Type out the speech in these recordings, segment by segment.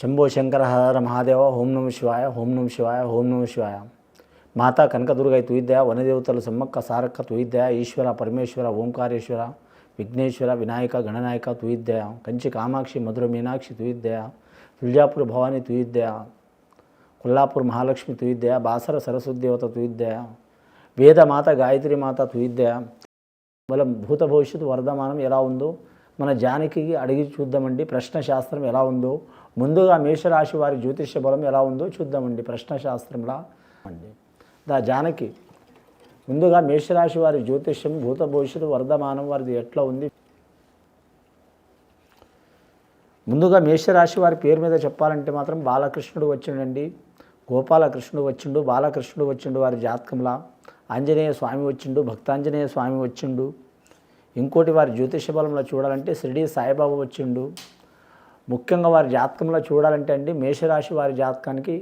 శంభో శంకర హర మహాదేవ ఓం నమ శివాయ ఓం నమ శివాయ ఓం నమ శివాయ. మాతా కనకదుర్గై తుయిద్య వనదేవతల సమ్మక్క సారక్క తుయిద్య ఈశ్వర పరమేశ్వర ఓంకారేశ్వర విఘ్నేశ్వర వినాయక గణనాయక తుయిద్య కంచి కామాక్షి మధుర మీనాక్షి తుయిద్య తుల్జాపూర్ భవాని తుయిద్య కొల్లాపూర్ మహాలక్ష్మి తుయిద్య బాసర సరస్వతి దేవత తుయిద్య వేదమాత గాయత్రి మాత తుయిద్య బలం భూత భవిష్యత్తు వర్ధమానం ఎలా ఉందో మన జానకి అడిగి చూద్దామండి. ప్రశ్న శాస్త్రం ఎలా ఉందో ముందుగా మేషరాశి వారి జ్యోతిష్య బలం ఎలా ఉందో చూద్దామండి. ప్రశ్న శాస్త్రంలా అండి. దా జానకి ముందుగా మేషరాశి వారి జ్యోతిష్యం భూత భవిష్యత్తు వర్ధమానం వారిది ఎట్లా ఉంది? ముందుగా మేషరాశి వారి పేరు మీద చెప్పాలంటే మాత్రం బాలకృష్ణుడు వచ్చిండండి. గోపాలకృష్ణుడు వచ్చిండు బాలకృష్ణుడు వచ్చిండు వారి జాతకంలా. ఆంజనేయ స్వామి వచ్చిండు భక్తాంజనేయ స్వామి వచ్చిండు. ఇంకోటి వారి జ్యోతిష బలంలో చూడాలంటే షిరిడి సాయిబాబా వచ్చిండు. ముఖ్యంగా వారి జాతకంలో చూడాలంటే అండి మేషరాశి వారి జాతకానికి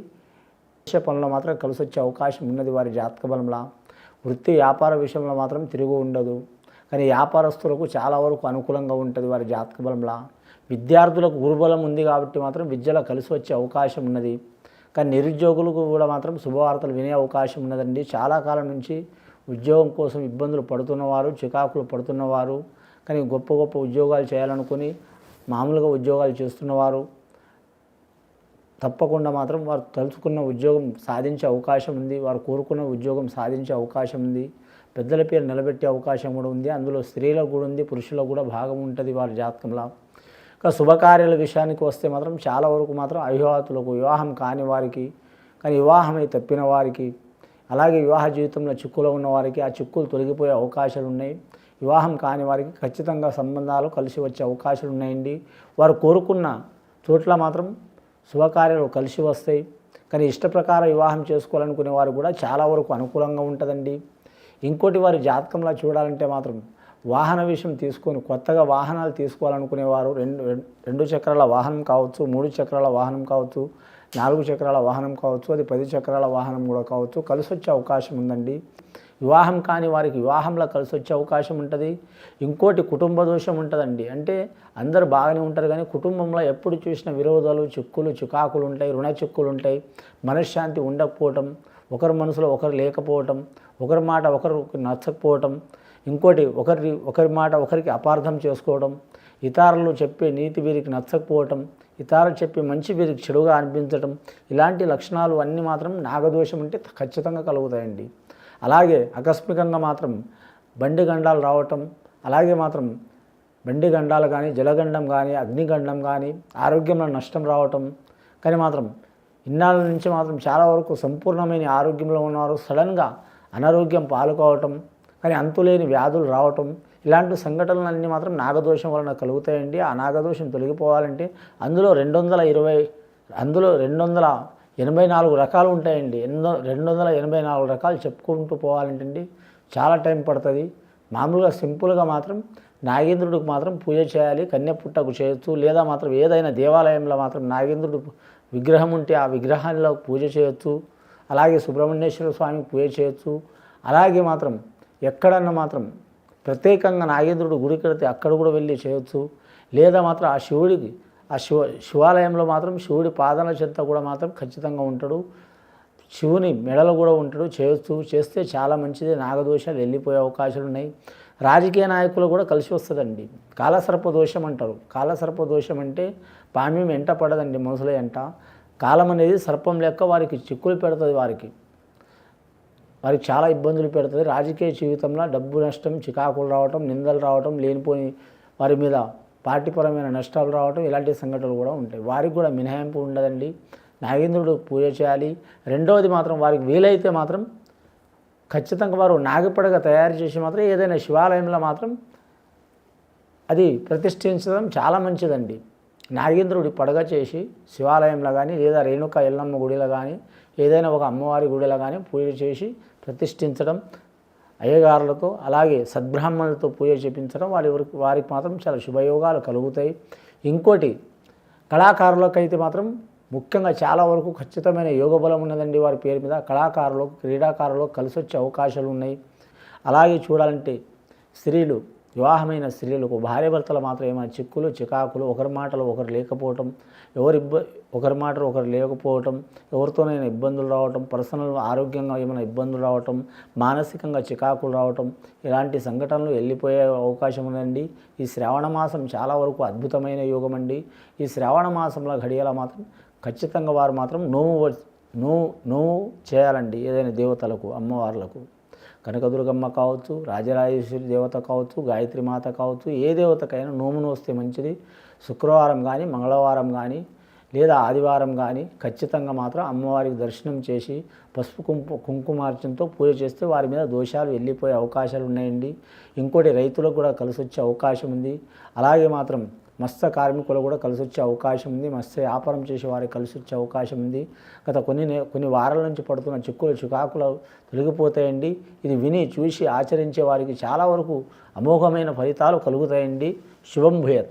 విషయ పనుల్లో మాత్రం కలిసి వచ్చే అవకాశం ఉన్నది వారి జాతక బలంలా. వృత్తి వ్యాపార విషయంలో మాత్రం తిరుగు ఉండదు. కానీ వ్యాపారస్తులకు చాలా వరకు అనుకూలంగా ఉంటుంది వారి జాతక బలంలా. విద్యార్థులకు గురుబలం ఉంది కాబట్టి మాత్రం విద్యలో కలిసి వచ్చే అవకాశం ఉన్నది. కానీ నిరుద్యోగులకు కూడా మాత్రం శుభవార్తలు వినే అవకాశం ఉన్నదండి. చాలా కాలం నుంచి ఉద్యోగం కోసం ఇబ్బందులు పడుతున్నవారు చికాకులు పడుతున్నవారు. కానీ గొప్ప గొప్ప ఉద్యోగాలు చేయాలనుకుని మామూలుగా ఉద్యోగాలు చేస్తున్నవారు తప్పకుండా మాత్రం వారు తలుచుకున్న ఉద్యోగం సాధించే అవకాశం ఉంది వారు కోరుకున్న ఉద్యోగం సాధించే అవకాశం ఉంది పెద్దల పేరు నిలబెట్టే అవకాశం కూడా ఉంది అందులో స్త్రీలకు కూడా ఉంది పురుషులకు కూడా భాగం ఉంటుంది వారి జాతకంలో. ఇంకా శుభకార్యాల విషయానికి వస్తే మాత్రం చాలా వరకు మాత్రం అవివాహితులకు వివాహం కాని వారికి కానీ వివాహమై తప్పిన వారికి అలాగే వివాహ జీవితంలో చిక్కులో ఉన్న వారికి ఆ చిక్కులు తొలగిపోయే అవకాశాలు ఉన్నాయి. వివాహం కాని వారికి ఖచ్చితంగా సంబంధాలు కలిసి వచ్చే అవకాశాలు ఉన్నాయండి. వారు కోరుకున్న చోట్ల మాత్రం శుభకార్యాలు కలిసి వస్తాయి. కానీ ఇష్టప్రకారం వివాహం చేసుకోవాలనుకునే వారు కూడా చాలా వరకు అనుకూలంగా ఉంటుందండి. ఇంకోటి వారి జాతకంలో చూడాలంటే మాత్రం వాహన విషయం తీసుకొని కొత్తగా వాహనాలు తీసుకోవాలనుకునేవారు రెండు రెండు చక్రాల వాహనం కావచ్చు మూడు చక్రాల వాహనం కావచ్చు నాలుగు చక్రాల వాహనం కావచ్చు అది పది చక్రాల వాహనం కూడా కావచ్చు కలిసి వచ్చే అవకాశం ఉందండి. వివాహం కాని వారికి వివాహంలో కలిసి వచ్చే అవకాశం ఉంటుంది. ఇంకోటి కుటుంబ దోషం ఉంటుందండి. అంటే అందరు బాగానే ఉంటారు కానీ కుటుంబంలో ఎప్పుడు చూసిన విరోధాలు చిక్కులు చికాకులు ఉంటాయి రుణ చిక్కులు ఉంటాయి. మనశ్శాంతి ఉండకపోవటం ఒకరి మనసులో ఒకరు లేకపోవటం ఒకరి మాట ఒకరు నచ్చకపోవటం ఇంకోటి ఒకరి ఒకరి మాట ఒకరికి అపార్థం చేసుకోవడం ఇతరులు చెప్పే నీతి వీరికి నచ్చకపోవటం ఇతరులు చెప్పే మంచి వీరికి చెడుగా అనిపించటం ఇలాంటి లక్షణాలు అన్నీ మాత్రం నాగదోషం ఉంటే ఖచ్చితంగా కలుగుతాయండి. అలాగే ఆకస్మికంగా మాత్రం బండి గండాలు రావటం అలాగే మాత్రం బండి గండాలు కానీ జలగండం కానీ అగ్నిగండం కానీ ఆరోగ్యంలో నష్టం రావటం. కానీ మాత్రం ఇన్నాళ్ళ నుంచి మాత్రం చాలా వరకు సంపూర్ణమైన ఆరోగ్యంలో ఉన్నారు. సడన్గా అనారోగ్యం పాలుకోవటం కానీ అంతులేని వ్యాధులు రావటం ఇలాంటి సంఘటనలన్నీ మాత్రం నాగదోషం వలన కలుగుతాయండి. ఆ నాగదోషం తొలగిపోవాలంటే అందులో రెండు వందల ఇరవై అందులో రెండు వందల ఎనభై నాలుగు రకాలు ఉంటాయండి. ఎన్నో రెండు వందల ఎనభై నాలుగు రకాలు చెప్పుకుంటూ పోవాలంటే అండి చాలా టైం పడుతుంది. మామూలుగా సింపుల్గా మాత్రం నాగేంద్రుడికి మాత్రం పూజ చేయాలి కన్యపుట్టకు చేయొచ్చు లేదా మాత్రం ఏదైనా దేవాలయంలో మాత్రం నాగేంద్రుడు విగ్రహం ఉంటే ఆ విగ్రహాల్లో పూజ చేయొచ్చు అలాగే సుబ్రహ్మణ్యేశ్వర స్వామికి పూజ చేయొచ్చు అలాగే మాత్రం ఎక్కడన్నా మాత్రం ప్రత్యేకంగా నాగేంద్రుడు గుడి కడితే అక్కడ కూడా వెళ్ళి చేయొచ్చు లేదా మాత్రం ఆ శివుడికి ఆ శివ శివాలయంలో మాత్రం శివుడి పాదాల చెంత కూడా మాత్రం ఖచ్చితంగా ఉంటాడు. శివుని మెడలో కూడా ఉంటాడు. చేస్తూ చేస్తే చాలా మంచిది. నాగదోషాలు వెళ్ళిపోయే అవకాశాలు ఉన్నాయి. రాజకీయ నాయకులు కూడా కలిసి వస్తుందండి. కాలసర్ప దోషం అంటారు. కాలసర్ప దోషం అంటే పామ్యం ఎంట పడదండి మనుషుల ఎంట కాలం అనేది సర్పం లెక్క వారికి చిక్కులు పెడుతుంది వారికి. వారికి చాలా ఇబ్బందులు పెడుతుంది. రాజకీయ జీవితంలో డబ్బు నష్టం చికాకులు రావటం నిందలు రావటం లేనిపోని వారి మీద పార్టీపరమైన నష్టాలు రావటం ఇలాంటి సంఘటనలు కూడా ఉంటాయి. వారికి కూడా మినహాయింపు ఉండదండి. నాగేంద్రుడు పూజ చేయాలి. రెండవది మాత్రం వారికి వీలైతే మాత్రం ఖచ్చితంగా వారు నాగపడగ తయారు చేసి మాత్రం ఏదైనా శివాలయంలో మాత్రం అది ప్రతిష్ఠించడం చాలా మంచిదండి. నాగేంద్రుడి పడగ చేసి శివాలయంలో కానీ లేదా రేణుక ఎల్లమ్మ గుడిలో కానీ ఏదైనా ఒక అమ్మవారి గుడిలో కానీ పూజ చేసి ప్రతిష్ఠించడం అయ్యగారులతో అలాగే సద్బ్రాహ్మణులతో పూజ చేపించడం వారి వారికి వారికి మాత్రం చాలా శుభయోగాలు కలుగుతాయి. ఇంకోటి కళాకారులకైతే మాత్రం ముఖ్యంగా చాలా వరకు ఖచ్చితమైన యోగ బలం ఉన్నదండి వారి పేరు మీద. కళాకారులకు క్రీడాకారులకు కలిసి వచ్చే అవకాశాలు ఉన్నాయి. అలాగే చూడాలంటే స్త్రీలు వివాహమైన స్త్రీలకు భార్యాభర్తలు మాత్రం ఏమైనా చిక్కులు చికాకులు ఒకరి మాటలు ఒకరు లేకపోవటం ఎవరి ఇబ్బ ఒకరి మాటలు ఒకరు లేకపోవటం ఎవరితోనైనా ఇబ్బందులు రావటం పర్సనల్ ఆరోగ్యంగా ఏమైనా ఇబ్బందులు రావటం మానసికంగా చికాకులు రావటం ఇలాంటి సంఘటనలు వెళ్ళిపోయే అవకాశం ఉందండి. ఈ శ్రావణ మాసం చాలా వరకు అద్భుతమైన యోగం అండి ఈ శ్రావణ మాసంలో ఘడియల మాత్రం ఖచ్చితంగా వారు మాత్రం నోము వ- నోవు నోవు చేయాలండి. ఏదైనా దేవతలకు అమ్మవార్లకు. కనకదుర్గమ్మ కావచ్చు రాజరాజేశ్వరి దేవత కావచ్చు గాయత్రి మాత కావచ్చు ఏ దేవతకైనా నోమును వస్తే మంచిది. శుక్రవారం కానీ మంగళవారం కానీ లేదా ఆదివారం కానీ ఖచ్చితంగా మాత్రం అమ్మవారికి దర్శనం చేసి పసుపు కుంకు కుంకుమార్చనతో పూజ చేస్తే వారి మీద దోషాలు వెళ్ళిపోయే అవకాశాలు ఉన్నాయండి. ఇంకోటి రైతులకు కూడా కలిసి వచ్చే అవకాశం ఉంది. అలాగే మాత్రం మత్స్య కార్మికులు కూడా కలిసి వచ్చే అవకాశం ఉంది. మత్స్య వ్యాపారం చేసే వారికి కలిసి వచ్చే అవకాశం ఉంది. గత కొన్ని కొన్ని వారాల నుంచి పడుతున్న చిక్కులు చికాకులు తొలగిపోతాయండి. ఇది విని చూసి ఆచరించే వారికి చాలా వరకు అమోఘమైన ఫలితాలు కలుగుతాయండి. శుభం భూయత్.